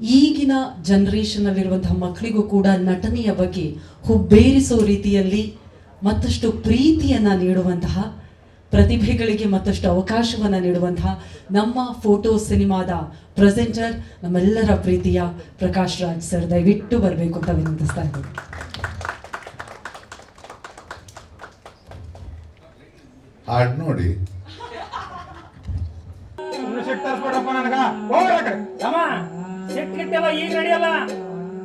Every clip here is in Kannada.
ಈಗಿನ ಜನರೇಷನ್ ಅಲ್ಲಿರುವಂತಹ ಮಕ್ಕಳಿಗೂ ಕೂಡ ನಟನೆಯ ಬಗ್ಗೆ ಹುಬ್ಬೇರಿಸೋ ರೀತಿಯಲ್ಲಿ ಮತ್ತಷ್ಟು ಪ್ರೀತಿಯನ್ನ ನೀಡುವಂತಹ ಪ್ರತಿಭೆಗಳಿಗೆ ಮತ್ತಷ್ಟು ಅವಕಾಶವನ್ನ ನೀಡುವಂತಹ ನಮ್ಮ ಫೋಟೋ ಸಿನಿಮಾದ ಪ್ರೆಸೆಂಟರ್ ನಮ್ಮೆಲ್ಲರ ಪ್ರೀತಿಯ ಪ್ರಕಾಶ್ ರಾಜ್ ಸರ್ ದಯವಿಟ್ಟು ಬರಬೇಕು ಅಂತ ವಿನಂತಿಸ್ತಾ ಇದ್ದೀನಿ. ಹಾಡ್ ನೋಡಿ. ನನಗ. ಸಿಟ್ಟು ಈಗ ನಡೆಯಲ್ಲ.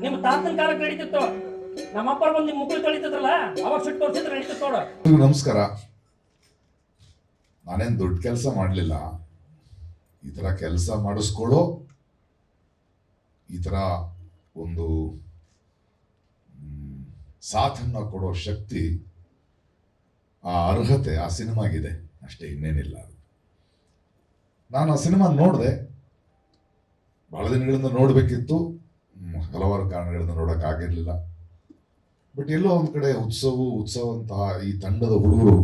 ನಿಮ್ ತಾತನ ಕಾಲಕ್ಕೆ ನಡೀತಿತ್ತು. ನಮ್ಮಪ್ಪ ಬಂದು ನಿಮ್ ಮುಕ್ಕಳು ತೊಳಿತಿದ್ರಲ್ಲ, ಅವಾಗ ಸಿಟ್ಟು ತೋರಿಸಿದ್ರೆ ನಡೀತಿತ್ತು ನೋಡು. ನಮಸ್ಕಾರ. ನಾನೇನ್ ದೊಡ್ಡ ಕೆಲಸ ಮಾಡಲಿಲ್ಲ. ಈ ತರ ಕೆಲಸ ಮಾಡಿಸ್ಕೊಳ್ಳೋ ಈ ತರ ಒಂದು ಸಾಥನ್ನ ಕೊಡೋ ಶಕ್ತಿ, ಆ ಅರ್ಹತೆ ಆ ಸಿನಿಮಾಗಿದೆ. ಅಷ್ಟೇ ಇನ್ನೇನಿಲ್ಲ. ನಾನು ಆ ಸಿನಿಮಾ ನೋಡಿದೆ. ಬಹಳ ದಿನಗಳಿಂದ ನೋಡಬೇಕಿತ್ತು. ಹಲವಾರು ಕಾರಣಗಳಿಂದ ನೋಡೋಕ್ಕಾಗಿರಲಿಲ್ಲ ಬಟ್ ಎಲ್ಲೋ ಒಂದು ಕಡೆ ಉತ್ಸವ ಉತ್ಸವ ಅಂತ ಈ ತಂಡದ ಹುಡುಗರು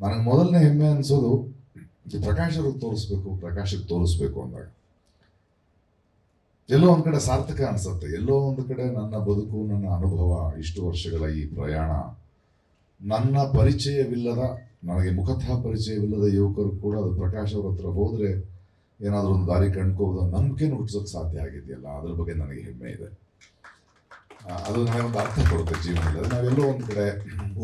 ನನಗೆ ಮೊದಲನೇ ಹೆಮ್ಮೆ ಅನಿಸೋದು ಪ್ರಕಾಶ್ ಅವ್ರಿಗೆ ತೋರಿಸ್ಬೇಕು ಪ್ರಕಾಶಕ್ಕೆ ತೋರಿಸ್ಬೇಕು ಅಂದಾಗ. ಎಲ್ಲೋ ಒಂದು ಕಡೆ ಸಾರ್ಥಕ ಅನ್ಸುತ್ತೆ. ಎಲ್ಲೋ ಒಂದು ಕಡೆ ನನ್ನ ಬದುಕು, ನನ್ನ ಅನುಭವ, ಇಷ್ಟು ವರ್ಷಗಳ ಈ ಪ್ರಯಾಣ ನನ್ನ ಪರಿಚಯವಿಲ್ಲದ, ನನಗೆ ಮುಖತಃ ಪರಿಚಯವಿಲ್ಲದ ಯುವಕರು ಕೂಡ ಅದು ಪ್ರಕಾಶ್ ಅವ್ರ ಹತ್ರ ಹೋದರೆ ಏನಾದರೂ ಒಂದು ದಾರಿ ಕಂಡ್ಕೋಬೋದು ನಂಬಿಕೆನೂ ಹುಟ್ಟಿಸೋಕೆ ಸಾಧ್ಯ ಆಗಿದೆಯಲ್ಲ, ಅದ್ರ ಬಗ್ಗೆ ನನಗೆ ಹೆಮ್ಮೆ ಇದೆ. ಅದು ನನಗೆ ಒಂದು ಅರ್ಥ ಕೊಡುತ್ತೆ ಜೀವನದಲ್ಲಿ. ನಾವೆಲ್ಲೋ ಒಂದು ಕಡೆ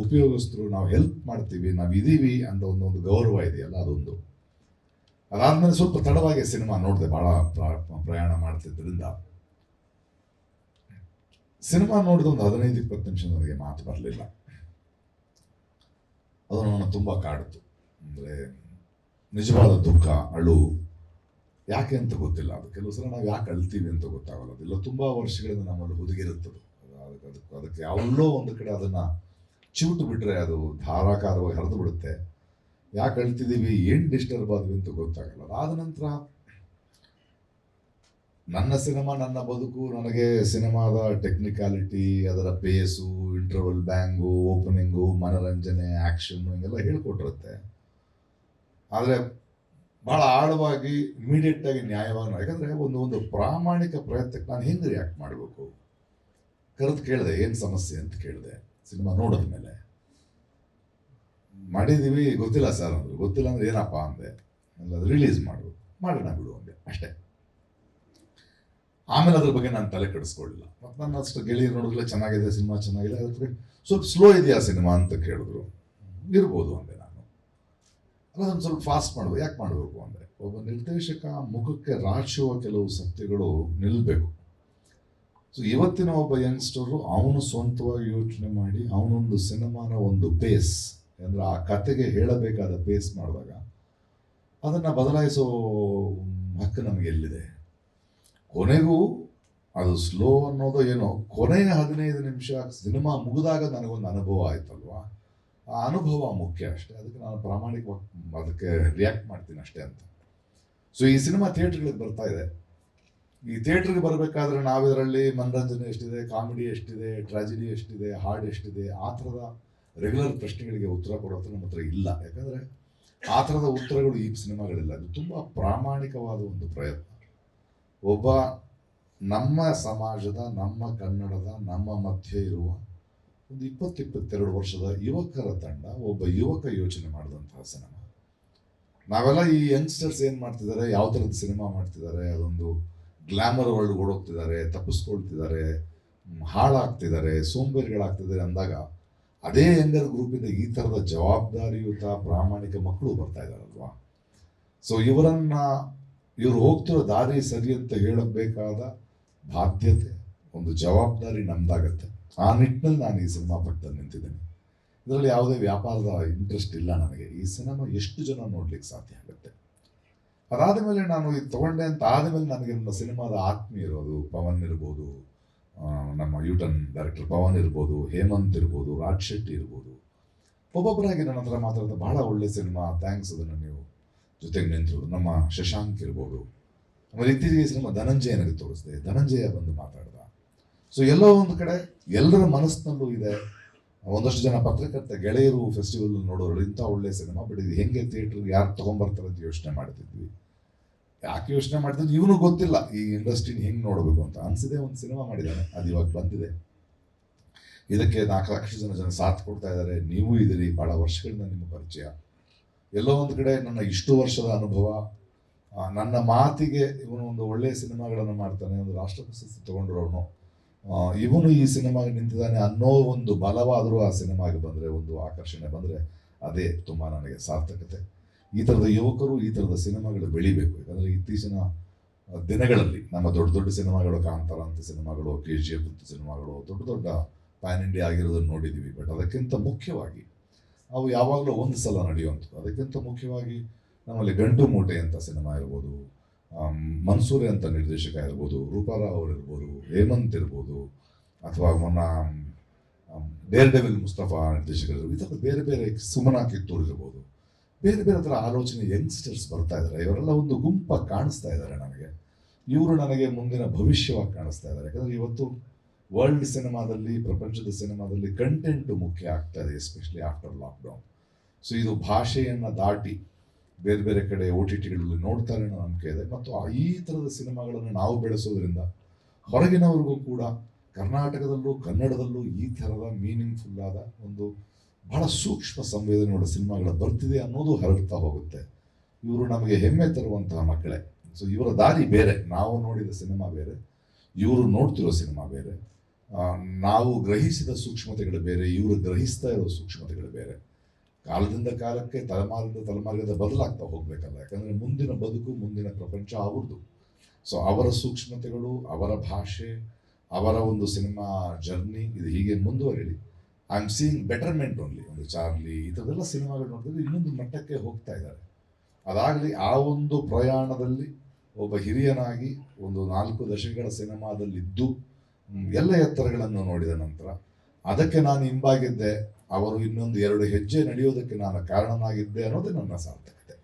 ಉಪಯೋಗಿಸ್ತರು ನಾವು ಹೆಲ್ಪ್ ಮಾಡ್ತೀವಿ, ನಾವು ಇದೀವಿ ಅಂತ ಒಂದು ಒಂದು ಗೌರವ ಇದೆಯಲ್ಲ, ಅದೊಂದು. ಅದಾದ್ಮೇಲೆ ಸ್ವಲ್ಪ ತಡವಾಗಿ ಸಿನಿಮಾ ನೋಡಿದೆ, ಭಾಳ ಪ್ರಯಾಣ ಮಾಡ್ತಿದ್ದರಿಂದ ಸಿನಿಮಾ ನೋಡಿದ ಒಂದು ಹದಿನೈದು, ಇಪ್ಪತ್ತು ನಿಮಿಷ ನನಗೆ ಮಾತು ಬರಲಿಲ್ಲ. ಅದು ನನ್ನ ತುಂಬ ಕಾಡಿತು. ಅಂದರೆ ನಿಜವಾದ ದುಃಖ, ಅಳು ಯಾಕೆ ಅಂತ ಗೊತ್ತಿಲ್ಲ. ಅದು ಕೆಲವು ಸಲ ನಾವು ಯಾಕೆ ಅಳ್ತೀವಿ ಅಂತ ಗೊತ್ತಾಗಲ್ಲ. ಅದೆಲ್ಲ ತುಂಬ ವರ್ಷಗಳಿಂದ ನಮ್ಮಲ್ಲಿ ಹುದುಗಿರುತ್ತದೆ. ಅದಕ್ಕೆ ಅದಕ್ಕೆ ಅದಕ್ಕೆ ಯಾವಲ್ಲೋ ಒಂದು ಕಡೆ ಅದನ್ನು ಚಿವುಟು ಬಿಟ್ಟರೆ ಅದು ಧಾರಾಕಾರವಾಗಿ ಹರಿದು ಬಿಡುತ್ತೆ. ಯಾಕೆ ಅಳ್ತಿದ್ದೀವಿ ಏನು ಡಿಸ್ಟರ್ಬ್ ಆದ್ವಿ ಅಂತ ಗೊತ್ತಾಗಲ್ಲ. ಅದಾದ ನಂತರ ನನ್ನ ಸಿನಿಮಾ, ನನ್ನ ಬದುಕು, ನನಗೆ ಸಿನಿಮಾದ ಟೆಕ್ನಿಕಾಲಿಟಿ ಅದರ ಪೇಸು ಇಂಟರ್ವಲ್ ಬ್ಯಾಂಗು ಓಪನಿಂಗು ಮನರಂಜನೆ ಆ್ಯಕ್ಷನ್ನು ಹಿಂಗೆಲ್ಲ ಹೇಳ್ಕೊಟ್ಟಿರುತ್ತೆ. ಆದರೆ ಭಾಳ ಆಳವಾಗಿ ಇಮಿಡಿಯೇಟ್ ಆಗಿ ನ್ಯಾಯವಾಗಿ ಯಾಕಂದರೆ ಒಂದು ಒಂದು ಪ್ರಾಮಾಣಿಕ ಪ್ರಯತ್ನಕ್ಕೆ ನಾನು ಹೆಂಗೆ ರಿಯಾಕ್ಟ್ ಮಾಡಬೇಕು? ಕರೆದು ಕೇಳಿದೆ, ಏನು ಸಮಸ್ಯೆ ಅಂತ ಕೇಳಿದೆ, ಸಿನಿಮಾ ನೋಡಿದ ಮೇಲೆ. ಮಾಡಿದ್ದೀವಿ ಗೊತ್ತಿಲ್ಲ ಸರ್ ಅಂದರು. ಗೊತ್ತಿಲ್ಲ ಅಂದ್ರೆ ಏನಪ್ಪ ಅಂದೆ. ಅದು ರಿಲೀಸ್ ಮಾಡು ಮಾಡೋಣ ಬಿಡು ಅಂದೆ, ಅಷ್ಟೇ. ಆಮೇಲೆ ಅದ್ರ ಬಗ್ಗೆ ನಾನು ತಲೆ ಕೆಡಿಸ್ಕೊಳ್ಳಿಲ್ಲ ಮತ್ತು ನನ್ನ ಅಷ್ಟು ಗೆಳೆಯರು ನೋಡಿದ್ರೆ ಚೆನ್ನಾಗಿದೆ, ಸಿನಿಮಾ ಚೆನ್ನಾಗಿದೆ, ಅದ್ರ ಸ್ವಲ್ಪ ಸ್ಲೋ ಇದೆಯಾ ಸಿನಿಮಾ ಅಂತ ಕೇಳಿದ್ರು. ಇರ್ಬೋದು ಅಂದೆ. ನಾನು ಅದನ್ನು ಸ್ವಲ್ಪ ಫಾಸ್ಟ್ ಮಾಡಬೇಕು. ಯಾಕೆ ಮಾಡಬೇಕು ಅಂದರೆ, ಒಬ್ಬ ನಿರ್ದೇಶಕ ಮುಖಕ್ಕೆ ರಾಚುವ ಕೆಲವು ಸತ್ಯಗಳು ನಿಲ್ಲಬೇಕು ಸೊ ಇವತ್ತಿನ ಒಬ್ಬ ಯಂಗ್ಸ್ಟರು ಅವನು ಸ್ವಂತವಾಗಿ ಯೋಚನೆ ಮಾಡಿ, ಅವನೊಂದು ಸಿನಿಮಾನ ಒಂದು ಪೇಸ್ ಅಂದರೆ ಆ ಕತೆಗೆ ಹೇಳಬೇಕಾದ ಪೇಸ್ ಮಾಡಿದಾಗ, ಅದನ್ನು ಬದಲಾಯಿಸೋ ಹಕ್ಕು ನಮಗೆ ಎಲ್ಲಿದೆ? ಕೊನೆಗೂ ಅದು ಸ್ಲೋ ಅನ್ನೋದು ಏನೋ, ಕೊನೆಯ ಹದಿನೈದು ನಿಮಿಷ ಸಿನಿಮಾ ಮುಗಿದಾಗ ನನಗೊಂದು ಅನುಭವ ಆಯ್ತಲ್ವಾ? ಅನುಭವ ಮುಖ್ಯ ಅಷ್ಟೇ. ಅದಕ್ಕೆ ನಾನು ಪ್ರಾಮಾಣಿಕವಾಗಿ ಅದಕ್ಕೆ ರಿಯಾಕ್ಟ್ ಮಾಡ್ತೀನಿ ಅಷ್ಟೇ ಅಂತ. ಸೊ ಈ ಸಿನಿಮಾ ಥಿಯೇಟ್ರ್ಗಳಿಗೆ ಬರ್ತಾ ಇದೆ. ಈ ಥಿಯೇಟ್ರಿಗೆ ಬರಬೇಕಾದ್ರೆ ನಾವಿದರಲ್ಲಿ ಮನರಂಜನೆ ಎಷ್ಟಿದೆ, ಕಾಮಿಡಿ ಎಷ್ಟಿದೆ, ಟ್ರಾಜಿಡಿ ಎಷ್ಟಿದೆ, ಹಾಡ್ ಎಷ್ಟಿದೆ, ಆ ಥರದ ರೆಗ್ಯುಲರ್ ಪ್ರಶ್ನೆಗಳಿಗೆ ಉತ್ತರ ಕೊಡೋದು ನಮ್ಮ ಹತ್ರ ಇಲ್ಲ. ಯಾಕಂದರೆ ಆ ಥರದ ಉತ್ತರಗಳು ಈ ಸಿನಿಮಾಗಳಿಲ್ಲ. ಅದು ತುಂಬ ಪ್ರಾಮಾಣಿಕವಾದ ಒಂದು ಪ್ರಯತ್ನ. ಒಬ್ಬ ನಮ್ಮ ಸಮಾಜದ, ನಮ್ಮ ಕನ್ನಡದ, ನಮ್ಮ ಮಧ್ಯೆ ಇರುವ ಒಂದು ಇಪ್ಪತ್ತಿಪ್ಪತ್ತೆರಡು ವರ್ಷದ ಯುವಕರ ತಂಡ ಒಬ್ಬ ಯುವಕ ಯೋಚನೆ ಮಾಡಿದಂತಹ ಸಿನಿಮಾ. ನಾವೆಲ್ಲ ಈ ಯಂಗ್ಸ್ಟರ್ಸ್ ಏನು ಮಾಡ್ತಿದ್ದಾರೆ, ಯಾವ ಥರದ ಸಿನಿಮಾ ಮಾಡ್ತಿದ್ದಾರೆ, ಅದೊಂದು ಗ್ಲಾಮರ್ ವರ್ಲ್ಡ್ ಓಡೋಗ್ತಿದ್ದಾರೆ, ತಪ್ಪಿಸ್ಕೊಳ್ತಿದ್ದಾರೆ ಹಾಳಾಗ್ತಿದ್ದಾರೆ, ಸೋಂಬೇರಿಗಳಾಗ್ತಿದ್ದಾರೆ ಅಂದಾಗ ಅದೇ ಯಂಗರ್ ಗ್ರೂಪಿಂದ ಈ ಥರದ ಜವಾಬ್ದಾರಿಯುತ ಪ್ರಾಮಾಣಿಕ ಮಕ್ಕಳು ಬರ್ತಾ ಇದ್ದಾರಲ್ವಾ? ಸೊ ಇವರನ್ನ, ಇವರು ಹೋಗ್ತಿರೋ ದಾರಿ ಸರಿ ಅಂತ ಹೇಳಬೇಕಾದ ಬಾಧ್ಯತೆ, ಒಂದು ಜವಾಬ್ದಾರಿ ನಮ್ದಾಗತ್ತೆ. ಆ ನಿಟ್ಟಿನಲ್ಲಿ ನಾನು ಈ ಸಿನಿಮಾ ಪಕ್ಕದಲ್ಲಿ ನಿಂತಿದ್ದೇನೆ. ಇದರಲ್ಲಿ ಯಾವುದೇ ವ್ಯಾಪಾರದ ಇಂಟ್ರೆಸ್ಟ್ ಇಲ್ಲ ನನಗೆ. ಈ ಸಿನಿಮಾ ಎಷ್ಟು ಜನ ನೋಡ್ಲಿಕ್ಕೆ ಸಾಧ್ಯ ಆಗುತ್ತೆ? ಅದಾದ ಮೇಲೆ ನಾನು ಇದು ತಗೊಂಡೆ ಅಂತ ಆದಮೇಲೆ ನನಗೆ ನಮ್ಮ ಸಿನಿಮಾದ ಆತ್ಮೀಯ ಇರೋದು ಪವನ್ ಇರ್ಬೋದು ನಮ್ಮ ಯೂಟನ್ ಡೈರೆಕ್ಟರ್ ಪವನ್ ಇರ್ಬೋದು, ಹೇಮಂತ್ ಇರ್ಬೋದು, ರಾಜ್ ಶೆಟ್ಟಿ ಇರ್ಬೋದು. ಒಬ್ಬೊಬ್ಬರಾಗಿ ನನ್ನ ಹತ್ರ ಮಾತಾಡಿದ ಬಹಳ ಒಳ್ಳೆ ಸಿನಿಮಾ ಥ್ಯಾಂಕ್ಸ್ ಅದನ್ನು ನೀವು ಜೊತೆಗೆ ನಿಂತರು ನಮ್ಮ ಶಶಾಂಕ್ ಇರ್ಬೋದು. ಆಮೇಲೆ ಇತ್ತೀಚೆಗೆ ಸಿನಿಮಾ ಧನಂಜಯ ನನಗೆ ತೋರಿಸಿದೆ. ಧನಂಜಯ ಬಂದು ಮಾತಾಡ್ದ. ಸೊ ಎಲ್ಲೋ ಒಂದು ಕಡೆ ಎಲ್ಲರ ಮನಸ್ಸಿನಲ್ಲೂ ಇದೆ. ಒಂದಷ್ಟು ಜನ ಪತ್ರಕರ್ತ ಗೆಳೆಯರು ಫೆಸ್ಟಿವಲ್ ನೋಡೋರು ಇಂಥ ಒಳ್ಳೆ ಸಿನಿಮಾ ಬಟ್ ಇದು ಹೆಂಗೆ ಥಿಯೇಟ್ರಿಗೆ ಯಾರು ತೊಗೊಂಬರ್ತಾರೆ ಅಂತ ಯೋಚನೆ ಮಾಡ್ತಿದ್ವಿ. ಯಾಕೆ ಯೋಚನೆ ಮಾಡಿದ್ರೆ ಇವನು ಗೊತ್ತಿಲ್ಲ. ಈ ಇಂಡಸ್ಟ್ರಿನ ಹೆಂಗೆ ನೋಡಬೇಕು ಅಂತ ಅನಿಸಿದೆ ಒಂದು ಸಿನಿಮಾ ಮಾಡಿದ್ದಾನೆ ಅದು ಇವಾಗ ಬಂದಿದೆ. ಇದಕ್ಕೆ ನಾಲ್ಕು ಲಕ್ಷ ಜನ ಜನ ಸಾಥ್ ಕೊಡ್ತಾ ಇದ್ದಾರೆ ನೀವು ಇದ್ದೀರಿ ಭಾಳ ವರ್ಷಗಳಿಂದ ನಿಮ್ಮ ಪರಿಚಯ. ಎಲ್ಲೋ ಒಂದು ಕಡೆ ನನ್ನ ಇಷ್ಟು ವರ್ಷದ ಅನುಭವ ನನ್ನ ಮಾತಿಗೆ ಇವನು ಒಂದು ಒಳ್ಳೆಯ ಸಿನಿಮಾಗಳನ್ನು ಮಾಡ್ತಾನೆ. ಒಂದು ರಾಷ್ಟ್ರ ಪ್ರಶಸ್ತಿ ತಗೊಂಡಿರೋನು ಇವನು ಈ ಸಿನಿಮಾಗೆ ನಿಂತಿದ್ದಾನೆ ಅನ್ನೋ ಒಂದು ಬಲವಾದರೂ ಆ ಸಿನಿಮಾಗೆ ಬಂದರೆ, ಒಂದು ಆಕರ್ಷಣೆ ಬಂದರೆ ಅದೇ ತುಂಬ ನನಗೆ ಸಾರ್ಥಕತೆ. ಈ ಥರದ ಯುವಕರು ಈ ಥರದ ಸಿನಿಮಾಗಳು ಬೆಳಿಬೇಕು. ಯಾಕಂದರೆ ಇತ್ತೀಚಿನ ದಿನಗಳಲ್ಲಿ ನಮ್ಮ ದೊಡ್ಡ ದೊಡ್ಡ ಸಿನಿಮಾಗಳು ಕಾಂತಾರ ಅಂತ ಸಿನಿಮಾಗಳು ಕೆ ಜಿ ಎಫ್ ಅಂತ ಸಿನಿಮಾಗಳು, ದೊಡ್ಡ ದೊಡ್ಡ ಪ್ಯಾನ್ ಇಂಡಿಯಾ ಆಗಿರೋದನ್ನು ನೋಡಿದ್ದೀವಿ ಬಟ್ ಅದಕ್ಕಿಂತ ಮುಖ್ಯವಾಗಿ ಅವು ಯಾವಾಗಲೂ ಒಂದು ಸಲ ನಡೆಯುವಂಥದ್ದು. ಅದಕ್ಕಿಂತ ಮುಖ್ಯವಾಗಿ ನಮ್ಮಲ್ಲಿ ಗಂಡು ಮೂಟೆ ಅಂತ ಸಿನಿಮಾ ಇರ್ಬೋದು ಮನ್ಸೂರೆ ಅಂತ ನಿರ್ದೇಶಕ ಇರ್ಬೋದು ರೂಪಾರಾವ್ ಅವರು ಇರ್ಬೋದು ಹೇಮಂತ್ ಇರ್ಬೋದು, ಅಥವಾ ಮೊನ್ನ ಡೇರ್ ಡೆವಿಲ್ ಮುಸ್ತಫಾ ನಿರ್ದೇಶಕರು ಈ ಥರ ಬೇರೆ ಬೇರೆ ಸುಮನ ಕಿತ್ತೂರು ಇರ್ಬೋದು. ಬೇರೆ ಬೇರೆ ಥರ ಆಲೋಚನೆ ಯಂಗ್ಸ್ಟರ್ಸ್ ಬರ್ತಾ ಇದ್ದಾರೆ ಇವರೆಲ್ಲ ಒಂದು ಗುಂಪಾಗಿ ಕಾಣಿಸ್ತಾ ಇದ್ದಾರೆ ನನಗೆ. ಇವರು ನನಗೆ ಮುಂದಿನ ಭವಿಷ್ಯವಾಗಿ ಕಾಣಿಸ್ತಾ ಇದ್ದಾರೆ ಯಾಕಂದರೆ ಇವತ್ತು ವರ್ಲ್ಡ್ ಸಿನಿಮಾದಲ್ಲಿ ಪ್ರಪಂಚದ ಸಿನಿಮಾದಲ್ಲಿ ಕಂಟೆಂಟ್ ಮುಖ್ಯ ಆಗ್ತಾ ಇದೆ ಎಸ್ಪೆಷಲಿ ಆಫ್ಟರ್ ಲಾಕ್ಡೌನ್ ಸೊ ಇದು ಭಾಷೆಯನ್ನು ದಾಟಿ ಬೇರೆ ಬೇರೆ ಕಡೆ ಓ ಟಿ ಟಿಗಳಲ್ಲಿ ನೋಡ್ತಾರೆ ಅನ್ನೋ ನಂಬಿಕೆ ಇದೆ. ಮತ್ತು ಈ ಥರದ ಸಿನಿಮಾಗಳನ್ನು ನಾವು ಬೆಳೆಸೋದ್ರಿಂದ ಹೊರಗಿನವರೆಗೂ ಕೂಡ ಕರ್ನಾಟಕದಲ್ಲೂ, ಕನ್ನಡದಲ್ಲೂ ಈ ಥರದ ಮೀನಿಂಗ್ಫುಲ್ ಆದ ಒಂದು ಬಹಳ ಸೂಕ್ಷ್ಮ ಸಂವೇದನೆಯುಳ್ಳ ಸಿನಿಮಾಗಳು ಬರ್ತಿದೆ ಅನ್ನೋದು ಹರಡ್ತಾ ಹೋಗುತ್ತೆ. ಇವರು ನಮಗೆ ಹೆಮ್ಮೆ ತರುವಂತಹ ಮಕ್ಕಳೇ. ಸೊ ಇವರ ದಾರಿ ಬೇರೆ. ನಾವು ನೋಡಿದ ಸಿನಿಮಾ ಬೇರೆ. ಇವರು ನೋಡ್ತಿರೋ ಸಿನಿಮಾ ಬೇರೆ. ನಾವು ಗ್ರಹಿಸಿದ ಸೂಕ್ಷ್ಮತೆಗಳು ಬೇರೆ. ಇವರು ಗ್ರಹಿಸ್ತಾ ಇರೋ ಸೂಕ್ಷ್ಮತೆಗಳು ಬೇರೆ. ಕಾಲದಿಂದ ಕಾಲಕ್ಕೆ ತಲೆಮಾರಿಂದ ತಲೆಮಾರಿಂದ ಬದಲಾಗ್ತಾ ಹೋಗ್ಬೇಕಲ್ಲ. ಯಾಕಂದ್ರೆ ಮುಂದಿನ ಬದುಕು, ಮುಂದಿನ ಪ್ರಪಂಚ ಅವ್ರದ್ದು ಸೊ ಅವರ ಸೂಕ್ಷ್ಮತೆಗಳು, ಅವರ ಭಾಷೆ, ಅವರ ಒಂದು ಸಿನಿಮಾ ಜರ್ನಿ, ಇದು ಹೀಗೆ ಮುಂದುವರಿಲಿ. I am seeing betterment only ಒಂದು ಚಾರ್ಲಿ, ಈ ಥರದೆಲ್ಲ ಸಿನಿಮಾಗಳು ನೋಡಿದ್ರೆ ಇನ್ನೊಂದು ಮಟ್ಟಕ್ಕೆ ಹೋಗ್ತಾ ಇದ್ದಾರೆ. ಅದಾಗಲಿ ಆ ಒಂದು ಪ್ರಯಾಣದಲ್ಲಿ ಒಬ್ಬ ಹಿರಿಯನಾಗಿ ಒಂದು ನಾಲ್ಕು ದಶಕಗಳ ಸಿನಿಮಾದಲ್ಲಿದ್ದು ಎಲ್ಲ ಎತ್ತರಗಳನ್ನು ನೋಡಿದ ನಂತರ ಅದಕ್ಕೆ ನಾನು ಹಿಂಬಾಗಿದ್ದೆ. ಅವರು ಇನ್ನೊಂದು ಎರಡು ಹೆಜ್ಜೆ ನಡೆಯೋದಕ್ಕೆ ನಾನು ಕಾರಣನಾಗಿದ್ದೆ ಅನ್ನೋದೇ ನನ್ನ ಸಾರ್ಥಕತೆ.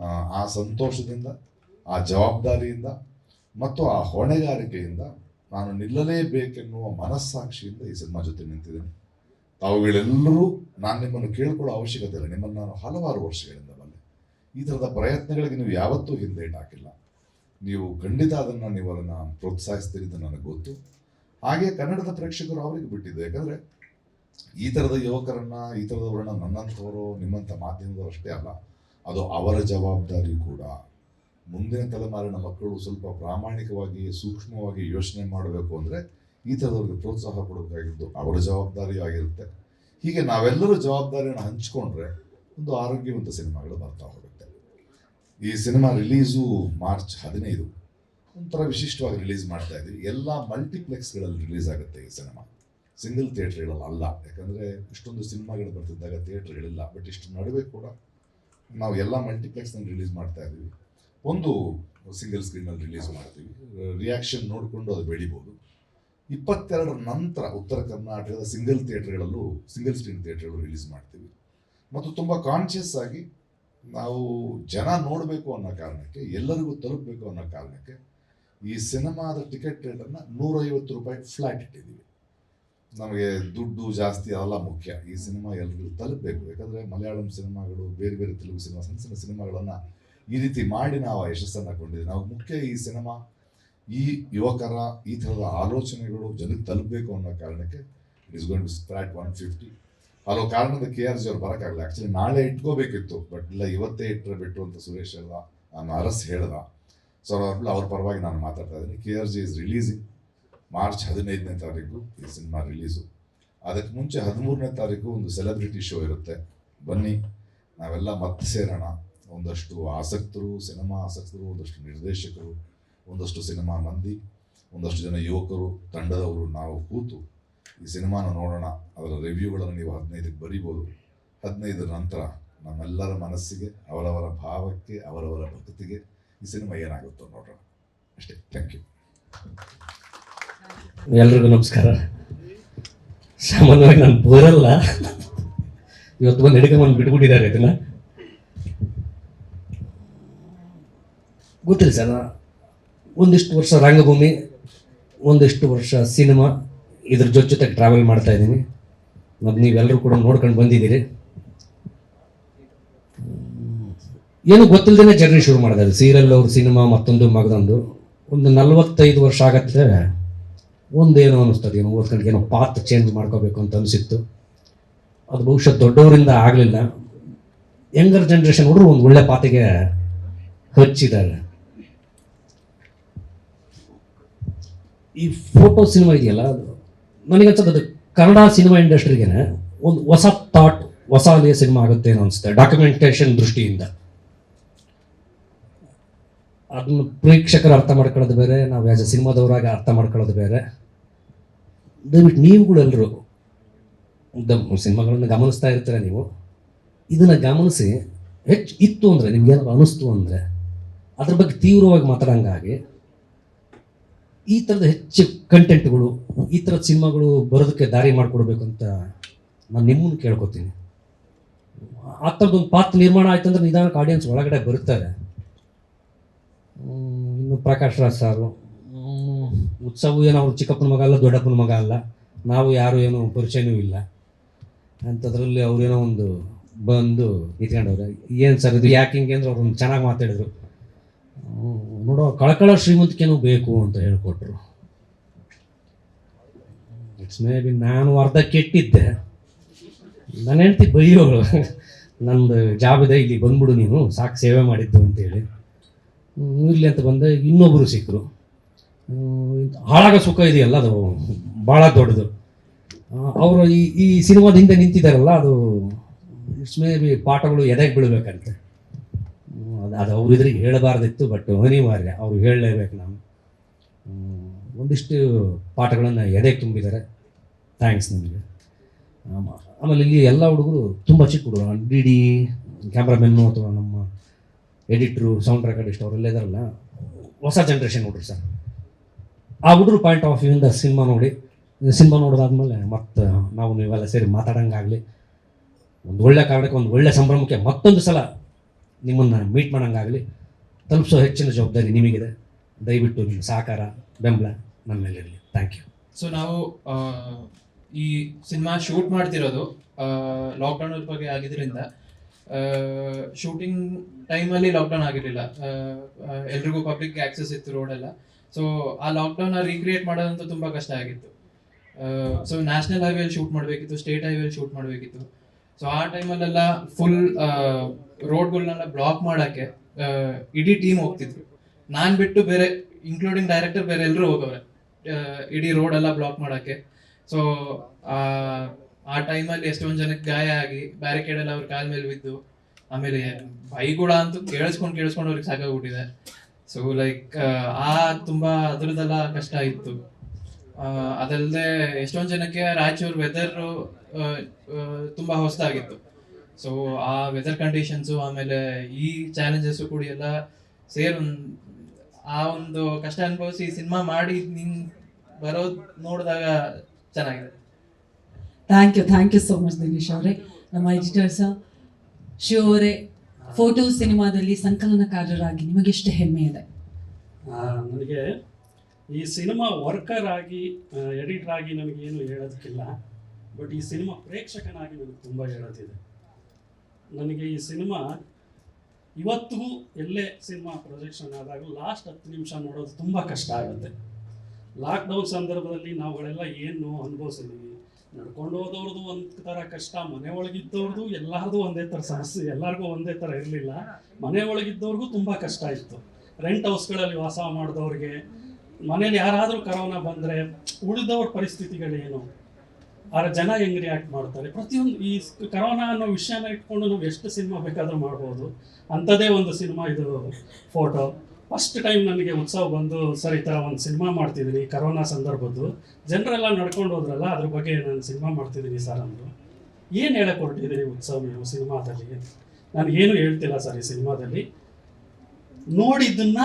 ಆ, ಸಂತೋಷದಿಂದ ಆ ಜವಾಬ್ದಾರಿಯಿಂದ ಮತ್ತು ಆ ಹೊಣೆಗಾರಿಕೆಯಿಂದ ನಾನು ನಿಲ್ಲಲೇಬೇಕೆನ್ನುವ ಮನಸ್ಸಾಕ್ಷಿಯಿಂದ ಈ ಸಿನಿಮಾ ಜೊತೆ ನಿಂತಿದ್ದೇನೆ. ತಾವುಗಳೆಲ್ಲರೂ ನಾನು ನಿಮ್ಮನ್ನು ಕೇಳ್ಕೊಳ್ಳೋ ಅವಶ್ಯಕತೆ ಇಲ್ಲ. ನಿಮ್ಮನ್ನು ನಾನು ಹಲವಾರು ವರ್ಷಗಳಿಂದ ಬಂದೆ ಈ ಥರದ ಪ್ರಯತ್ನಗಳಿಗೆ ನೀವು ಯಾವತ್ತೂ ಹಿಂದೆ ಹಾಕಿಲ್ಲ. ನೀವು ಖಂಡಿತ ಅದನ್ನು ನೀವು ಅದನ್ನು ಪ್ರೋತ್ಸಾಹಿಸ್ತೀರಿ ಅಂತ ನನಗೆ ಗೊತ್ತು. ಹಾಗೆ ಕನ್ನಡದ ಪ್ರೇಕ್ಷಕರು ಅವರಿಗೆ ಬಿಟ್ಟಿದ್ದು. ಯಾಕಂದ್ರೆ ಈ ಥರದ ಯುವಕರನ್ನ, ಈ ತರದವರನ್ನ ನನ್ನಂಥವರು, ನಿಮ್ಮಂಥ ಮಾಧ್ಯಮದವರು ಅಷ್ಟೇ ಅಲ್ಲ, ಅದು ಅವರ ಜವಾಬ್ದಾರಿ ಕೂಡ. ಮುಂದಿನ ತಲೆಮಾರಿನ ಮಕ್ಕಳು ಸ್ವಲ್ಪ ಪ್ರಾಮಾಣಿಕವಾಗಿ, ಸೂಕ್ಷ್ಮವಾಗಿ ಯೋಚನೆ ಮಾಡಬೇಕು ಅಂದರೆ ಈ ಥರದವ್ರಿಗೆ ಪ್ರೋತ್ಸಾಹ ಕೊಡಬೇಕಾಗಿದ್ದು ಅವರ ಜವಾಬ್ದಾರಿ ಆಗಿರುತ್ತೆ. ಹೀಗೆ ನಾವೆಲ್ಲರೂ ಜವಾಬ್ದಾರಿಯನ್ನು ಹಂಚಿಕೊಂಡ್ರೆ ಒಂದು ಆರೋಗ್ಯವಂತ ಸಿನಿಮಾಗಳು ಬರ್ತಾ ಹೋಗುತ್ತೆ. ಈ ಸಿನಿಮಾ ರಿಲೀಸು ಮಾರ್ಚ್ ಹದಿನೈದು. ಒಂಥರ ವಿಶಿಷ್ಟವಾಗಿ ರಿಲೀಸ್ ಮಾಡ್ತಾ ಇದ್ದೀವಿ ಎಲ್ಲ ಮಲ್ಟಿಪ್ಲೆಕ್ಸ್ಗಳಲ್ಲಿ ರಿಲೀಸ್ ಆಗುತ್ತೆ ಈ ಸಿನಿಮಾ. ಸಿಂಗಲ್ ಥಿಯೇಟ್ರ್ಗಳಲ್ಲಿ ಅಲ್ಲ. ಯಾಕಂದರೆ ಇಷ್ಟೊಂದು ಸಿನಿಮಾಗಳು ಬರ್ತಿದ್ದಾಗ ಥಿಯೇಟ್ರ್ಗಳಿಲ್ಲ. ಬಟ್ ಇಷ್ಟು ನಡುವೆ ಕೂಡ ನಾವು ಎಲ್ಲ ಮಲ್ಟಿಪ್ಲೆಕ್ಸ್ನಲ್ಲಿ ರಿಲೀಸ್ ಮಾಡ್ತಾ ಇದ್ದೀವಿ ಒಂದು ಸಿಂಗಲ್ ಸ್ಕ್ರೀನಲ್ಲಿ ರಿಲೀಸ್ ಮಾಡ್ತೀವಿ. ರಿಯಾಕ್ಷನ್ ನೋಡಿಕೊಂಡು ಅದು ಬೆಳಿಬೋದು. ಇಪ್ಪತ್ತೆರಡರ ನಂತರ ಉತ್ತರ ಕರ್ನಾಟಕದ ಸಿಂಗಲ್ ಥಿಯೇಟ್ರ್ಗಳಲ್ಲೂ, ಸಿಂಗಲ್ ಸ್ಕ್ರೀನ್ ಥಿಯೇಟ್ರ್ಗಳು ರಿಲೀಸ್ ಮಾಡ್ತೀವಿ. ಮತ್ತು ತುಂಬ ಕಾನ್ಷಿಯಸ್ ಆಗಿ ನಾವು ಜನ ನೋಡಬೇಕು ಅನ್ನೋ ಕಾರಣಕ್ಕೆ, ಎಲ್ಲರಿಗೂ ತಲುಪಬೇಕು ಅನ್ನೋ ಕಾರಣಕ್ಕೆ ಈ ಸಿನಿಮಾದ ಟಿಕೆಟ್ ರೇಟನ್ನು ನೂರೈವತ್ತು ರೂಪಾಯಿ ಫ್ಲ್ಯಾಟ್ ಇಟ್ಟಿದ್ದೀವಿ. ನಮಗೆ ದುಡ್ಡು ಜಾಸ್ತಿ ಅದೆಲ್ಲ ಮುಖ್ಯ. ಈ ಸಿನಿಮಾ ಎಲ್ರಿಗೂ ತಲುಪಬೇಕು. ಯಾಕಂದರೆ ಮಲಯಾಳಂ ಸಿನಿಮಾಗಳು, ಬೇರೆ ಬೇರೆ ತೆಲುಗು ಸಿನಿಮಾ, ಸಣ್ಣ ಸಣ್ಣ ಸಿನಿಮಾಗಳನ್ನು ಈ ರೀತಿ ಮಾಡಿ ನಾವು ಆ ಯಶಸ್ಸನ್ನು ಕೊಂಡಿದ್ದೀವಿ. ನಾವು ಮುಖ್ಯ ಈ ಸಿನಿಮಾ, ಈ ಯುವಕರ, ಈ ಥರದ ಆಲೋಚನೆಗಳು ಜನಕ್ಕೆ ತಲುಪಬೇಕು ಅನ್ನೋ ಕಾರಣಕ್ಕೆ it is going to spread one fifty ಹಲವು ಕಾರಣದ ಕೆ ಆರ್ ಜಿ ಅವ್ರು ಬರೋಕ್ಕಾಗಲ್ಲ ಆ್ಯಕ್ಚುಲಿ ನಾಳೆ ಇಟ್ಕೋಬೇಕಿತ್ತು ಬಟ್ ಇಲ್ಲ, ಇವತ್ತೇ ಇಟ್ಟರೆ ಬಿಟ್ಟು ಅಂತ ಸುರೇಶ್ ಹೇಳ್ದ ನಾನು ಅರಸ್ ಹೇಳ್ದ. ಸೊ ಅವ್ರ ಅವ್ರ ಪರವಾಗಿ ನಾನು ಮಾತಾಡ್ತಾ ಇದ್ದೀನಿ. K R G is releasing March ಹದಿನೈದನೇ ತಾರೀಕು ಈ ಸಿನಿಮಾ ರಿಲೀಸು ಅದಕ್ಕೆ ಮುಂಚೆ ಹದಿಮೂರನೇ ತಾರೀಕು ಒಂದು ಸೆಲೆಬ್ರಿಟಿ ಶೋ ಇರುತ್ತೆ. ಬನ್ನಿ, ನಾವೆಲ್ಲ ಮತ್ತೆ ಸೇರೋಣ. ಒಂದಷ್ಟು ಆಸಕ್ತರು, ಸಿನಿಮಾ ಆಸಕ್ತರು, ಒಂದಷ್ಟು ನಿರ್ದೇಶಕರು, ಒಂದಷ್ಟು ಸಿನಿಮಾ ಮಂದಿ, ಒಂದಷ್ಟು ಜನ ಯುವಕರು, ತಂಡದವರು ನಾವು ಕೂತು ಈ ಸಿನಿಮಾನ ನೋಡೋಣ. ಅದರ ರಿವ್ಯೂಗಳನ್ನು ನೀವು ಹದಿನೈದಕ್ಕೆ ಬರೀಬೋದು. ಹದಿನೈದರ ನಂತರ ನಮ್ಮೆಲ್ಲರ ಮನಸ್ಸಿಗೆ, ಅವರವರ ಭಾವಕ್ಕೆ, ಅವರವರ ಭಕ್ತಿಗೆ ಈ ಸಿನಿಮಾ ಏನಾಗುತ್ತೋ ನೋಡೋಣ ಅಷ್ಟೇ. ಥ್ಯಾಂಕ್ ಯು ಎಲ್ರಿಗೂ ನಮಸ್ಕಾರ. ಸಾಮಾನ್ಯವಾಗಿ ನಾನು ಬರಲ್ಲ ಇವತ್ತು ಬಂದು ಹಿಡ್ಕೊಂಬಂದು ಬಿಟ್ಬಿಟ್ಟಿದ್ದಾರೆ ಇದನ್ನ. ಗೊತ್ತಿಲ್ಲ ಸರ್, ಒಂದಿಷ್ಟು ವರ್ಷ ರಂಗಭೂಮಿ, ಒಂದಿಷ್ಟು ವರ್ಷ ಸಿನಿಮಾ, ಇದ್ರ ಜೊತೆ ಟ್ರಾವೆಲ್ ಮಾಡ್ತಾ ಇದ್ದೀನಿ. ಮತ್ತು ನೀವೆಲ್ಲರೂ ಕೂಡ ನೋಡ್ಕೊಂಡು ಬಂದಿದ್ದೀರಿ. ಏನು ಗೊತ್ತಿಲ್ಲದೇ ಜರ್ನಿ ಶುರು ಮಾಡಿದ್ದಾರೆ ಸೀರಿಯಲ್ ಅವ್ರ ಸಿನಿಮಾ ಮತ್ತೊಂದು ಮಗದೊಂದು. ಒಂದು ನಲವತ್ತೈದು ವರ್ಷ ಆಗತ್ತೆ. ಒಂದೇನೋ ಅನ್ನಿಸ್ತದೆ. ಏನೋ ಓದ್ಕೊಂಡು ಏನೋ ಪಾತ್ ಚೇಂಜ್ ಮಾಡ್ಕೋಬೇಕು ಅಂತ ಅನಿಸಿತ್ತು. ಅದು ಬಹುಶಃ ದೊಡ್ಡವರಿಂದ ಆಗಲಿಲ್ಲ. ಯಂಗರ್ ಜನ್ರೇಷನ್ ಹುಡುಗರು ಒಂದು ಒಳ್ಳೆ ಪಾತಿಗೆ ಹಚ್ಚಿದ್ದಾರೆ. ಈ ಫೋಟೋ ಸಿನಿಮಾ ಇದೆಯಲ್ಲ ನನಗನ್ಸೋದು ಅದು ಕನ್ನಡ ಸಿನಿಮಾ ಇಂಡಸ್ಟ್ರಿಗೆ ಒಂದು ಹೊಸ ಥಾಟ್ ಹೊಸ ಅಲೆಯ ಸಿನಿಮಾ ಆಗುತ್ತೆ ಅನ್ನಿಸ್ತದೆ ಅನಿಸುತ್ತೆ ಡಾಕ್ಯುಮೆಂಟೇಶನ್ ದೃಷ್ಟಿಯಿಂದ. ಅದನ್ನು ಪ್ರೇಕ್ಷಕರು ಅರ್ಥ ಮಾಡ್ಕೊಳ್ಳೋದು ಬೇರೆ, ನಾವು ಎ ಸಿನಿಮಾದವರಾಗ ಅರ್ಥ ಮಾಡ್ಕೊಳ್ಳೋದು ಬೇರೆ. ದಯವಿಟ್ಟು ನೀವುಗಳೆಲ್ಲರೂ ಸಿನಿಮಾಗಳನ್ನು ಗಮನಿಸ್ತಾ ಇರ್ತೀರ ನೀವು. ಇದನ್ನು ಗಮನಿಸಿ, ಹೆಚ್ಚು ಇತ್ತು ಅಂದರೆ, ನಿಮ್ಗೆ ಏನಾದ್ರು ಅನಿಸ್ತು ಅಂದರೆ, ಅದ್ರ ಬಗ್ಗೆ ತೀವ್ರವಾಗಿ ಮಾತಾಡಂಗಾಗಿ ಈ ಥರದ ಹೆಚ್ಚು ಕಂಟೆಂಟ್ಗಳು, ಈ ಥರದ ಸಿನಿಮಾಗಳು ಬರೋದಕ್ಕೆ ದಾರಿ ಮಾಡಿಕೊಡ್ಬೇಕು ಅಂತ ನಾನು ನಿಮ್ಮನ್ನು ಕೇಳ್ಕೊತೀನಿ. ಆ ಥರದೊಂದು ಪಾತ್ರ ನಿರ್ಮಾಣ ಆಯ್ತು ಅಂದ್ರೆ ನಿಧಾನಕ್ಕೆ ಆಡಿಯನ್ಸ್ ಒಳಗಡೆ ಬರುತ್ತಾರೆ. ಇನ್ನು ಪ್ರಕಾಶ್ ರಾಜ್ ಸಾರು. ಉತ್ಸವ ಏನು ಅವ್ರು ಚಿಕ್ಕಪ್ಪನ ಮಗ ಅಲ್ಲ, ದೊಡ್ಡಪ್ಪನ ಮಗ ಅಲ್ಲ. ನಾವು ಯಾರು ಏನು ಪರಿಚಯನೂ ಇಲ್ಲ. ಅಂಥದ್ರಲ್ಲಿ ಅವ್ರೇನೋ ಒಂದು ಬಂದು ನಿಂತ್ಕೊಂಡವ್ರೆ. ಏನು ಸರ್ ಇದು ಯಾಕೆ ಹಿಂಗೆ ಅಂದ್ರೆ ಅವ್ರನ್ನ ಚೆನ್ನಾಗಿ ಮಾತಾಡಿದ್ರು. ನೋಡೋ, ಕಳಕಳ ಶ್ರೀಮಂತಿಕೆನೂ ಬೇಕು ಅಂತ ಹೇಳ್ಕೊಟ್ರು. ಇಟ್ಸ್ ಮೇ ಬಿ ನಾನು ಅರ್ಧ ಕೆಟ್ಟಿದ್ದೆ. ನನ್ನ ಹೇಳ್ತಿ ಬೈಯೋಳು. ನಂದು ಜಾಬ್ ಇದೆ, ಇಲ್ಲಿ ಬಂದ್ಬಿಡು ನೀನು, ಸಾಕು, ಸೇವೆ ಮಾಡಿದ್ದು ಅಂತೇಳಿ. ಇರ್ಲಿ ಅಂತ ಬಂದ. ಇನ್ನೊಬ್ಬರು ಸಿಕ್ಕರು ಹಾಳಾಗ ಸುಖ ಇದೆಯಲ್ಲ, ಅದು ಭಾಳ ದೊಡ್ಡದು. ಅವರು ಈ ಈ ಸಿನಿಮಾದ ಹಿಂದೆ ನಿಂತಿದ್ದಾರಲ್ಲ, ಅದು ಇಟ್ಸ್ ಮೇ ಬಿ ಪಾಠಗಳು ಎದೆಗೆ ಬೀಳಬೇಕಂತೆ. ಅದು ಅದು ಅವ್ರ ಇದ್ರಿಗೆ ಹೇಳಬಾರ್ದಿತ್ತು, ಬಟ್ ಅನಿವಾರ್ಯ ಅವ್ರು ಹೇಳಲೇಬೇಕು ನಾನು. ಒಂದಿಷ್ಟು ಪಾಠಗಳನ್ನು ಎದೆಗೆ ತುಂಬಿದ್ದಾರೆ. ಥ್ಯಾಂಕ್ಸ್ ನಿಮಗೆ. ಆಮ- ಆಮೇಲೆ ಇಲ್ಲಿ ಎಲ್ಲ ಹುಡುಗರು ತುಂಬ ಚಿಕ್ಕ ಹುಡುಗರು ಡಿ ಡಿ, ಕ್ಯಾಮ್ರಾಮೆನ್ನು ಅಥವಾ ನಮ್ಮ ಎಡಿಟ್ರು, ಸೌಂಡ್ ರೆಕಾರ್ಡಿಸ್ಟ್ ಅವರೆಲ್ಲ ಇದಾರಲ್ಲ, ಹೊಸ ಜನ್ರೇಷನ್ ನೋಡ್ರಿ ಸರ್. ಆ ಹುಡುಗರು ಪಾಯಿಂಟ್ ಆಫ್ ವ್ಯೂಯಿಂದ ಸಿನಿಮಾ ನೋಡಿ, ಸಿನಿಮಾ ನೋಡಿದಾದ್ಮೇಲೆ ಮತ್ತೆ ನಾವು ನೀವೆಲ್ಲ ಸೇರಿ ಮಾತಾಡೋಂಗಾಗಲಿ. ಒಂದು ಒಳ್ಳೆ ಕಾರಣಕ್ಕೆ ಒಂದು ಒಳ್ಳೆ ಸಂಭ್ರಮಕ್ಕೆ ಮತ್ತೊಂದು ಸಲ ನಿಮ್ಮನ್ನು ಮೀಟ್ ಮಾಡೋಂಗಾಗಲಿ. ತಲುಪಿಸೋ ಹೆಚ್ಚಿನ ಜವಾಬ್ದಾರಿ ನಿಮಗಿದೆ. ದಯವಿಟ್ಟು ನಿಮ್ಮ ಸಹಕಾರ, ಬೆಂಬಲ ನನ್ನ ಮೇಲೆ ಇರಲಿ. ಥ್ಯಾಂಕ್ ಯು ಸೊ ನಾವು ಈ ಸಿನಿಮಾ ಶೂಟ್ ಮಾಡ್ತಿರೋದು ಲಾಕ್ಡೌನ್ ಬಗ್ಗೆ ಆಗಿದ್ರಿಂದ ಶೂಟಿಂಗ್ ಟೈಮಲ್ಲಿ ಲಾಕ್ಡೌನ್ ಆಗಿರಲಿಲ್ಲ. ಎಲ್ರಿಗೂ ಪಬ್ಲಿಕ್ ಆಕ್ಸೆಸ್ ಇತ್ತು ರೋಡೆಲ್ಲ ಸೊ ಆ ಲಾಕ್ಡೌನ್ ರೀಕ್ರಿಯೇಟ್ ಮಾಡೋದಂತೂ ತುಂಬ ಕಷ್ಟ ಆಗಿತ್ತು. ಸೊ ನ್ಯಾಷನಲ್ ಹೈವೇಲಿ ಶೂಟ್ ಮಾಡಬೇಕಿತ್ತು ಸ್ಟೇಟ್ ಹೈವೇಲಿ ಶೂಟ್ ಮಾಡಬೇಕಿತ್ತು. ಸೊ ಆ ಟೈಮಲ್ಲೆಲ್ಲ ಫುಲ್ ರೋಡ್ಗಳನ್ನೆಲ್ಲ ಬ್ಲಾಕ್ ಮಾಡೋಕ್ಕೆ ಇಡೀ ಟೀಮ್ ಹೋಗ್ತಿದ್ರು. ನಾನು ಬಿಟ್ಟು ಬೇರೆ ಇನ್ಕ್ಲೂಡಿಂಗ್ ಡೈರೆಕ್ಟರ್ ಬೇರೆ ಎಲ್ಲರೂ ಹೋಗವ್ರೆ. ಇಡೀ ರೋಡೆಲ್ಲ ಬ್ಲಾಕ್ ಮಾಡೋಕ್ಕೆ. ಸೊ ಆ ಟೈಮಲ್ಲಿ ಎಷ್ಟೊಂದು ಜನಕ್ಕೆ ಗಾಯ ಆಗಿ ಬ್ಯಾರಿಕೇಡ್ ಎಲ್ಲ ಅವ್ರ ಕಾಲ್ ಮೇಲೆ ಬಿದ್ದು, ಆಮೇಲೆ ಬೈಗುಳ ಅಂತೂ ಕೇಳಿಸ್ಕೊಂಡು ಕೇಳಿಸ್ಕೊಂಡು ಅವ್ರಿಗೆ ಸಾಕಾಗ್ಬಿಟ್ಟಿದೆ. ಸೊ ಲೈಕ್ ಆ ತುಂಬಾ ಅದ್ರದ್ದೆಲ್ಲ ಕಷ್ಟ ಇತ್ತು. ಅದಲ್ಲದೆ ಎಷ್ಟೊಂದು ಜನಕ್ಕೆ ರಾಯಚೂರು ವೆದರ್ ತುಂಬಾ ಹೊಸದಾಗಿತ್ತು. ಸೊ ಆ ವೆದರ್ ಕಂಡೀಷನ್ಸು ಆಮೇಲೆ ಈ ಚಾಲೆಂಜಸ್ಸು ಕೂಡ ಎಲ್ಲ ಸೇರ್ ಆ ಒಂದು ಕಷ್ಟ ಅನುಭವಿಸಿ ಸಿನಿಮಾ ಮಾಡಿ ನಿಂಗೆ ಬರೋದು ನೋಡಿದಾಗ ಚೆನ್ನಾಗಿದೆ. Thank you thank you so much Dinesh ಅವರೇ. ನಮ್ಮ ಎಡಿಟರ್ಸ ಶಿವ ಅವರೇ ಫೋಟೋ ಸಿನಿಮಾದಲ್ಲಿ ಸಂಕಲನಕಾರರಾಗಿ ನಿಮಗೆಷ್ಟು ಹೆಮ್ಮೆ ಇದೆ? ನನಗೆ ಈ ಸಿನಿಮಾ ವರ್ಕರ್ ಆಗಿ ಎಡಿಟರ್ ಆಗಿ ನನಗೇನು ಹೇಳೋದಕ್ಕಿಲ್ಲ. ಬಟ್ ಈ ಸಿನಿಮಾ ಪ್ರೇಕ್ಷಕನಾಗಿ ನನಗೆ ತುಂಬ ಹೇಳೋದಿದೆ. ನನಗೆ ಈ ಸಿನಿಮಾ ಇವತ್ತಿಗೂ ಎಲ್ಲೇ ಸಿನಿಮಾ ಪ್ರೊಜೆಕ್ಷನ್ ಆದಾಗ ಲಾಸ್ಟ್ ಹತ್ತು ನಿಮಿಷ ನೋಡೋದು ತುಂಬ ಕಷ್ಟ ಆಗುತ್ತೆ. ಲಾಕ್ಡೌನ್ ಸಂದರ್ಭದಲ್ಲಿ ನಾವುಗಳೆಲ್ಲ ಏನು ಅನುಭವಿಸಿದ್ದೀವಿ ನಡ್ಕೊಂಡು ಹೋದವ್ರದ್ದು ಒಂದ್ ತರ ಕಷ್ಟ ಮನೆ ಒಳಗಿದ್ದವ್ರದ್ದು ಎಲ್ಲಾರ್ದು ಒಂದೇ ತರ ಸಮಸ್ಯೆ, ಎಲ್ಲರಿಗೂ ಒಂದೇ ತರ ಇರಲಿಲ್ಲ. ಮನೆ ಒಳಗಿದ್ದವ್ರಿಗೂ ತುಂಬಾ ಕಷ್ಟ ಇತ್ತು. ರೆಂಟ್ ಹೌಸ್ಗಳಲ್ಲಿ ವಾಸ ಮಾಡಿದವ್ರಿಗೆ, ಮನೇಲಿ ಯಾರಾದರೂ ಕರೋನಾ ಬಂದರೆ ಉಳಿದವ್ರ ಪರಿಸ್ಥಿತಿಗಳೇನು? ಆರ ಜನ ಹೆಂಗೆ ರಿಯಾಕ್ಟ್ ಮಾಡ್ತಾರೆ? ಪ್ರತಿಯೊಂದು ಈ ಕರೋನಾ ಅನ್ನೋ ವಿಷಯನ ಇಟ್ಕೊಂಡು ನಾವು ಎಷ್ಟು ಸಿನಿಮಾ ಬೇಕಾದರೂ ಮಾಡ್ಬೋದು. ಅಂಥದ್ದೇ ಒಂದು ಸಿನಿಮಾ ಇದು ಫೋಟೋ ಫಸ್ಟ್ ಟೈಮ್ ನನಗೆ ಉತ್ಸವ ಬಂದು ಸರ್ ಈ ಥರ ಒಂದು ಸಿನಿಮಾ ಮಾಡ್ತಿದ್ದೀನಿ ಕರೋನಾ ಸಂದರ್ಭದ್ದು. ಜನರೆಲ್ಲ ನಡ್ಕೊಂಡು ಹೋದ್ರಲ್ಲ, ಅದ್ರ ಬಗ್ಗೆ ನಾನು ಸಿನಿಮಾ ಮಾಡ್ತಿದ್ದೀನಿ ಸರ್ ಅಂದರು. ಏನು ಹೇಳಕ್ಕೆ ಹೊರಟಿದ್ದೀರಿ ಉತ್ಸವ ನೀವು ಸಿನಿಮಾದಲ್ಲಿ ನಾನು ಏನು ಹೇಳ್ತಿಲ್ಲ ಸರ್ ಈ ಸಿನಿಮಾದಲ್ಲಿ ನೋಡಿದ್ದನ್ನ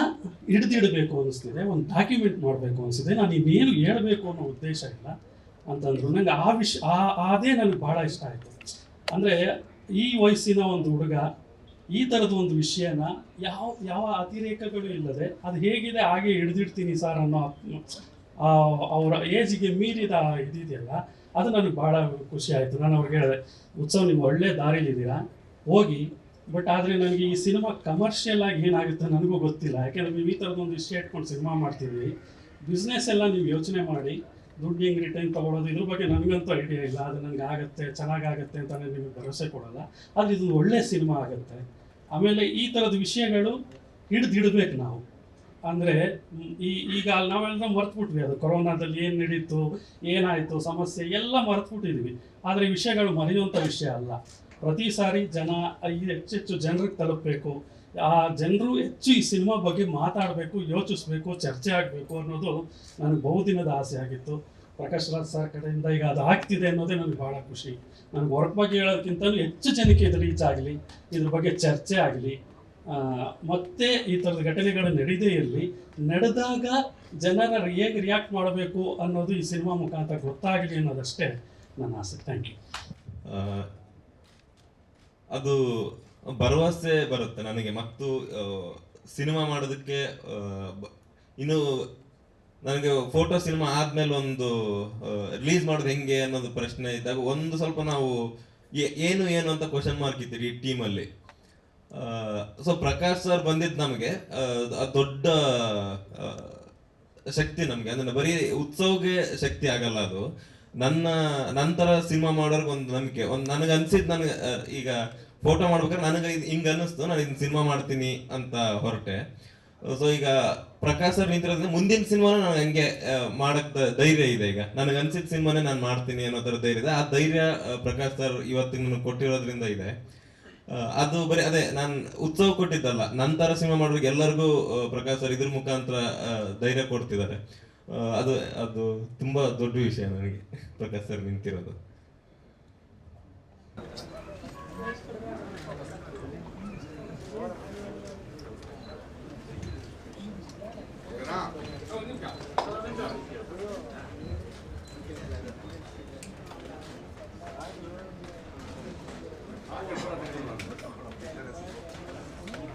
ಹಿಡಿದಿಡಬೇಕು ಅನಿಸ್ತಿದೆ, ಒಂದು ಡಾಕ್ಯುಮೆಂಟ್ ಮಾಡಬೇಕು ಅನಿಸಿದೆ ನಾನು ಇನ್ನೇನು ಹೇಳಬೇಕು ಅನ್ನೋ ಉದ್ದೇಶ ಇಲ್ಲ ಅಂತಂದ್ರು. ನನಗೆ ಆ ವಿಷ ಆ ಅದೇ ನನಗೆ ಭಾಳ ಇಷ್ಟ ಆಯಿತು. ಅಂದರೆ ಈ ವಯಸ್ಸಿನ ಒಂದು ಹುಡುಗ ಈ ಥರದ ಒಂದು ವಿಷಯನ ಯಾವ ಯಾವ ಅತಿರೇಕಗಳು ಇಲ್ಲದೆ ಅದು ಹೇಗಿದೆ ಹಾಗೆ ಹಿಡಿದಿಡ್ತೀನಿ ಸರ್ ಅನ್ನೋ ಅವರ ಏಜಿಗೆ ಮೀರಿದ ಇದಿದೆಯಲ್ಲ, ಅದು ನನಗೆ ಭಾಳ ಖುಷಿ ಆಯಿತು. ನಾನು ಅವ್ರಿಗೆ ಹೇಳಿದೆ, ಉತ್ಸವ, ನೀವು ಒಳ್ಳೆ ದಾರಿಲಿದ್ದೀರಾ ಹೋಗಿ. ಬಟ್ ಆದರೆ ನನಗೆ ಈ ಸಿನಿಮಾ ಕಮರ್ಷಿಯಲ್ ಆಗಿ ಏನಾಗುತ್ತೆ ನನಗೂ ಗೊತ್ತಿಲ್ಲ. ಯಾಕೆಂದ್ರೆ ನೀವು ಈ ಥರದೊಂದು ವಿಷಯ ಇಟ್ಕೊಂಡು ಸಿನಿಮಾ ಮಾಡ್ತಿದ್ವಿ ಬಿಸ್ನೆಸ್ ಎಲ್ಲ ನೀವು ಯೋಚನೆ ಮಾಡಿ, ದುಡ್ಡು ಹೆಂಗೆ ರಿಟರ್ನ್ ತೊಗೊಳೋದು ಇದ್ರ ಬಗ್ಗೆ ನನಗಂತೂ ಐಡಿಯಾ ಇಲ್ಲ. ಅದು ನನಗೆ ಆಗುತ್ತೆ, ಚೆನ್ನಾಗಾಗತ್ತೆ ಅಂತ ನಿಮಗೆ ಭರವಸೆ ಕೊಡೋಲ್ಲ. ಆದರೆ ಇದೊಂದು ಒಳ್ಳೆಯ ಸಿನಿಮಾ ಆಗುತ್ತೆ. ಆಮೇಲೆ ಈ ಥರದ ವಿಷಯಗಳು ಹಿಡಿದಿಡಬೇಕು ನಾವು. ಅಂದರೆ ಈ ಈಗ ನಾವೆಲ್ಲ ಮರೆತುಬಿಟ್ವಿ ಅದು. ಕೊರೋನಾದಲ್ಲಿ ಏನು ನಡೀತು, ಏನಾಯಿತು, ಸಮಸ್ಯೆ ಎಲ್ಲ ಮರ್ತ್ಬಿಟ್ಟಿದ್ವಿ ಆದರೆ ವಿಷಯಗಳು ಮರೆಯುವಂಥ ವಿಷಯ ಅಲ್ಲ. ಪ್ರತಿ ಸಾರಿ ಜನ ಈ ಹೆಚ್ಚೆಚ್ಚು ಜನರಿಗೆ ತಲುಪಬೇಕು. ಆ ಜನರು ಹೆಚ್ಚು ಈ ಸಿನಿಮಾ ಬಗ್ಗೆ ಮಾತಾಡಬೇಕು, ಯೋಚಿಸ್ಬೇಕು, ಚರ್ಚೆ ಆಗಬೇಕು ಅನ್ನೋದು ನನಗೆ ಬಹುದಿನದ ಆಸೆ ಆಗಿತ್ತು. ಪ್ರಕಾಶ್ ರಾಜ್ ಸರ್ ಕಡೆಯಿಂದ ಈಗ ಅದು ಆಗ್ತಿದೆ ಅನ್ನೋದೇ ನನಗೆ ಭಾಳ ಖುಷಿ. ನನಗೆ ವರ್ಕ್ ಬಗ್ಗೆ ಹೇಳೋದಕ್ಕಿಂತಲೂ ಹೆಚ್ಚು ಜನಕ್ಕೆ ಇದು ರೀಚ್ ಆಗಲಿ, ಇದ್ರ ಬಗ್ಗೆ ಚರ್ಚೆ ಆಗಲಿ ಮತ್ತೆ ಈ ಥರದ ಘಟನೆಗಳು ನಡೆದೇ ಇರಲಿ, ನಡೆದಾಗ ಜನರ ಹೇಗೆ ರಿಯಾಕ್ಟ್ ಮಾಡಬೇಕು ಅನ್ನೋದು ಈ ಸಿನಿಮಾ ಮುಖಾಂತರ ಗೊತ್ತಾಗಲಿ ಅನ್ನೋದಷ್ಟೇ ನನ್ನ ಆಸೆ. ಥ್ಯಾಂಕ್ ಯು ಅದು ಭರವಸೆ ಬರುತ್ತೆ ನನಗೆ. ಮತ್ತು ಸಿನಿಮಾ ಮಾಡೋದಕ್ಕೆ ಇನ್ನು ನನಗೆ ಫೋಟೋ ಸಿನಿಮಾ ಆದ್ಮೇಲೆ ಒಂದು ರಿಲೀಸ್ ಮಾಡೋದು ಹೆಂಗೆ ಅನ್ನೋದು ಪ್ರಶ್ನೆ ಇದ್ದಾಗ ಒಂದು ಸ್ವಲ್ಪ ನಾವು ಏನು ಏನು ಅಂತ ಕ್ವಶನ್ ಮಾರ್ಕ್ ಇದ್ದೀರಿ ಈ ಟೀಮಲ್ಲಿ ಸೊ ಪ್ರಕಾಶ್ ಸರ್ ಬಂದಿದ್ದು ನಮಗೆ ದೊಡ್ಡ ಶಕ್ತಿ ನಮಗೆ. ಅಂದ್ರೆ ಬರೀ ಉತ್ಸವಕ್ಕೆ ಶಕ್ತಿ ಆಗಲ್ಲ ಅದು. ನನ್ನ, ನಂತರ ಸಿನಿಮಾ ಮಾಡೋರ್ಗೆ ಒಂದು ನಂಬಿಕೆ. ಒಂದು ನನಗೆ ಅನ್ಸಿದ್ ನನಗೆ ಈಗ ಫೋಟೋ ಮಾಡ್ಬೇಕಾದ್ರೆ ನನಗೆ ಹಿಂಗೆ ಅನ್ನಿಸ್ತು ನಾನು ಇದನ್ನ ಸಿನಿಮಾ ಮಾಡ್ತೀನಿ ಅಂತ ಹೊರಟೆ. ಸೊ ಈಗ ಪ್ರಕಾಶ್ ಸರ್ ನಿಂತಿರೋದ್ರಿಂದ ಮುಂದಿನ ಸಿನಿಮಾನ ನಾನು ಹಂಗೆ ಮಾಡಕ್ ಧೈರ್ಯ ಇದೆ ಈಗ? ನನಗೆ ಅನ್ಸಿದ ಸಿನಿಮಾನೇ ನಾನು ಮಾಡ್ತೀನಿ ಅನ್ನೋ ತರ ಧೈರ್ಯ ಇದೆ. ಆ ಧೈರ್ಯ ಪ್ರಕಾಶ್ ಸರ್ ಇವತ್ತಿನ ಕೊಟ್ಟಿರೋದ್ರಿಂದ ಇದೆ. ಅದು ಬರೀ, ಅದೇ, ನಾನು ಉತ್ಸವ ಕೊಟ್ಟಿದ್ದಲ್ಲ. ನಂತರ ಸಿನಿಮಾ ಮಾಡೋರಿಗೆ ಎಲ್ಲರಿಗೂ ಪ್ರಕಾಶ್ ಸರ್ ಇದ್ರ ಮುಖಾಂತರ ಧೈರ್ಯ ಕೊಡ್ತಿದ್ದಾರೆ. ಅದು ಅದು ತುಂಬಾ ದೊಡ್ಡ ವಿಷಯ ನನಗೆ, ಪ್ರಕಾಶ್ ಸರ್ ನಿಂತಿರೋದು.